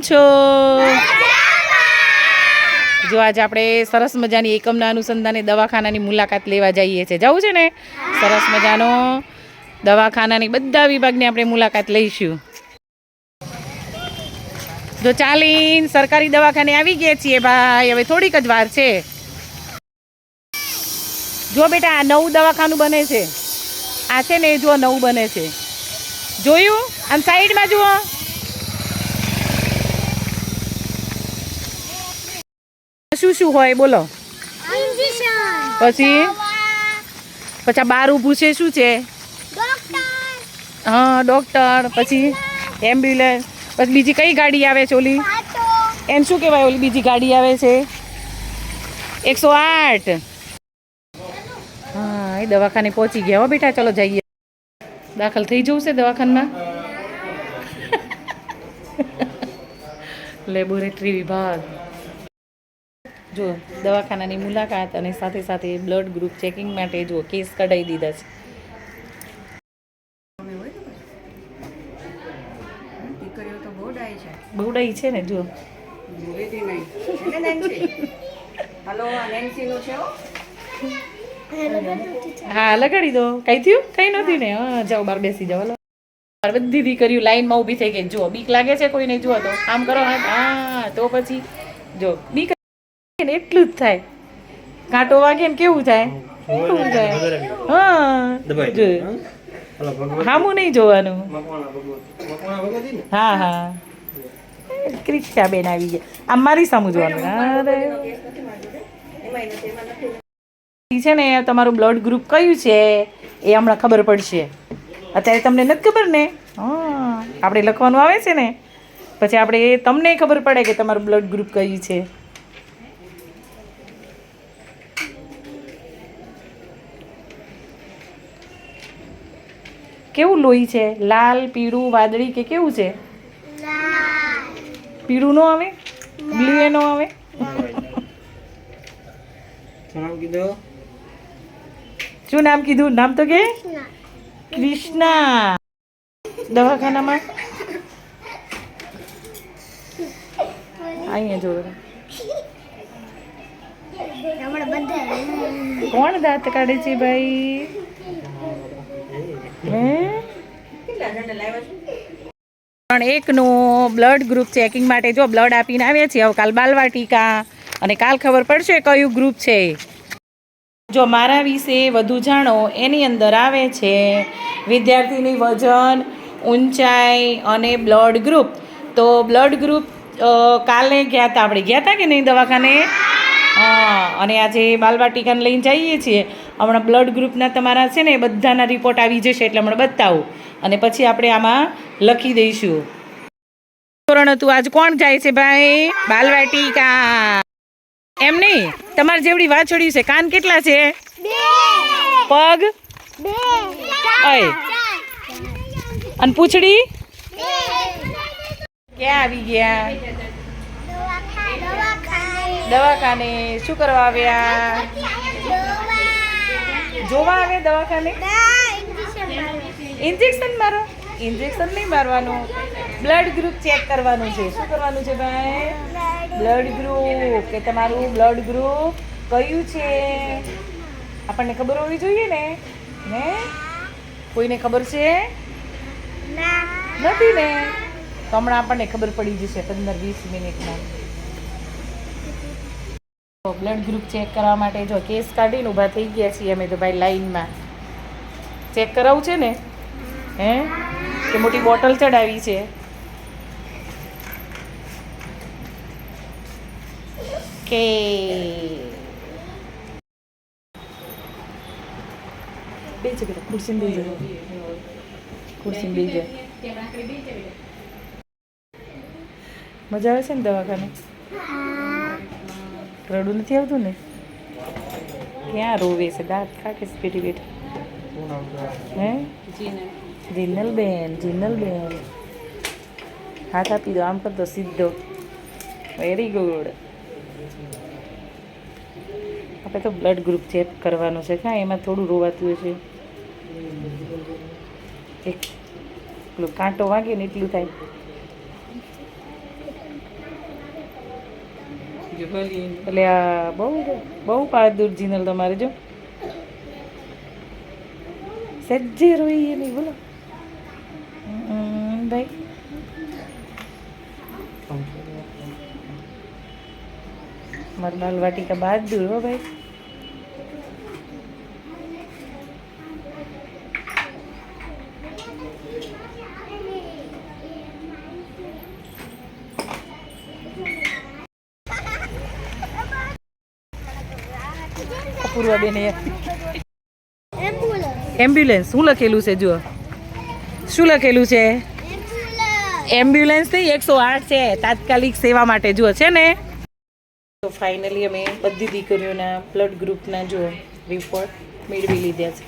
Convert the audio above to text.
છો? જો આજે આપણે સરસ મજાની એકમના અનુસંધાને દવાખાનાની મુલાકાત લેવા જઈએ છીએ જવું છે ને? સરસ મજાનો દવાખાનાની બધા વિભાગની આપણે મુલાકાત લઈશું. જો ચાલીન સરકારી દવાખાને આવી ગયા છીએ ભાઈ, હવે થોડીક જ વાર છે. જો બેટા, આ નવું દવાખાનું બને છે. આ છે ને, જો નવું બને છે. જોયું? આમ સાઈડમાં જુઓ. શું શું હોય બોલો. પછી? પછી બાર ઊભું છે શું છે? હા ડોક્ટર પછી? એમ્બ્યુલન્સ પછી બીજી કઈ ગાડી આવે છે ઓલી? એમ શું કહેવાય ઓલી બીજી ગાડી આવે છે? એકસો આઠ. હા એ દવાખાને પહોંચી ગયા હો બેટા ચલો જઈએ. દાખલ થઈ જવું છે દવાખાનામાં? લેબોરેટરી વિભાગ. જો દવાખાનાની મુલાકાત અને સાથે સાથે બ્લડ ગ્રુપ ચેકિંગ માટે જો કેસ કઢાઈ દીધા છે. બહુ છે. ને જો. હો. લગાડી દો. કઈ થયું? કઈ નથી ને? હા જાઓ બાર બેસી જાઓ. હલો. બાર બધી દીકરીઓ લાઈનમાં ઊભી થઈ ગઈ. જો બીક લાગે છે કોઈને? જુઓ તો આમ કરો હા તો પછી જો બીક ને એટલું જ થાય. કાંટો વાગે ને કેવું થાય? કેવું થાય? હા હામું નહીં જોવાનું. હા હા. ક્રિક્ષા બેન આવી ગયા. આમ મારી સામું જોવાનું. અરે. છે ને તમારું બ્લડ ગ્રુપ કયું છે એ હમણાં ખબર પડશે. અત્યારે તમને નથી ખબર ને? હા આપણે લખવાનું આવે છે ને? પછી આપણે તમને ખબર પડે કે તમારું બ્લડ ગ્રુપ કયું છે. કેવું લોહી છે? લાલ પીળું વાદળી કે કેવું છે? પીળું નો આવે? બ્લુ એ નો આવે? શું નામ કીધું? નામ તો કે? કૃષ્ણા. દવાખાનામાં? અહીંયા જો કોણ દાંત કાઢે છે ભાઈ? પણ એકનું બ્લડ ગ્રુપ ચેકિંગ માટે જો બ્લડ આપીને આવ્યા છીએ. હવે કાલ બાલવાટિકા અને કાલ ખબર પડશે કયું ગ્રુપ છે. જો મારા વિશે વધુ જાણો, એની અંદર આવે છે વિદ્યાર્થીની વજન ઊંચાઈ અને બ્લડ ગ્રુપ તો બ્લડ ગ્રુપ કાલે ગયા હતા આપણે. ગયા હતા કે નહીં દવાખાને? હા, અને આજે બાલવાટિકાને લઈને જઈએ છીએ. હમણાં બ્લડ ગ્રુપના તમારા છે ને બધાના રિપોર્ટ આવી જશે એટલે હમણાં બતાવું. અને પછી આપણે આમાં લખી દઈશું. ધોરણ હતું આજ કોણ જાય છે ભાઈ? બાલવાટિકા એમ નહીં? તમારે જેવડી વાછડી છે. કાન કેટલા છે? પગ? અને પૂછડી? ક્યાં આવી ગયા? દવાખાને. શું કરવા આવ્યા? જોવા આવે દવાખાને? ઇન્જેક્શન મારો. ઇન્જેક્શન નહીં મારવાનું. બ્લડ ગ્રુપ ચેક કરવાનું છે. શું કરવાનું છે ભાઈ? બ્લડ ગ્રુપ કે તમારું બ્લડ ગ્રુપ કયું છે? આપણને ખબર હોવી જોઈએ ને? ને? કોઈને ખબર છે? નથી ને? તો હમણાં આપણને ખબર પડી જશે પંદર વીસ મિનિટમાં. બ્લડ ગ્રુપ ચેક કરવા માટે જો કેસ કાઢીને ઊભા થઈ ગયા છીએ અમે તો ભાઈ લાઈનમાં. ચેક કરાવવું છે ને? હે? કે મોટી બોટલ ચડાવી છે? કે મજા આવે છે ને દવાખાને? રડું નથી આવતું ને? ક્યાં રોવે છે? દાંત ખાકે છે બેઠી બેઠી હે? જીનલબેન જીનલબેન. હાથ આપી દો, આમ કરતો સીધો. વેરી ગુડ આપણે તો બ્લડ ગ્રુપ ચેક કરવાનું છે. કાં એમાં થોડું રોવાતું હશે એક, પેલું કાંટો વાગે ને એટલું થાય. એટલે આ બહુ બહુ બહાદુર જીનલ તમારે જો. સજ્જે રોઈએ નહીં બોલો. ભાઈ. મારી લાલ વાટિકા બહાદુર હો, ભાઈ. પૂર્વા બેન એમ્બ્યુલન્સ શું લખેલું છે જુઓ. શું લખેલું છે? એમ્બ્યુલન્સ નહીં એકસો આઠ છે. તાત્કાલિક સેવા માટે જુઓ છે ને? તો ફાઇનલી અમે બધી દીકરીઓના બ્લડ ગ્રુપના જુઓ રિપોર્ટ મેળવી લીધા છે.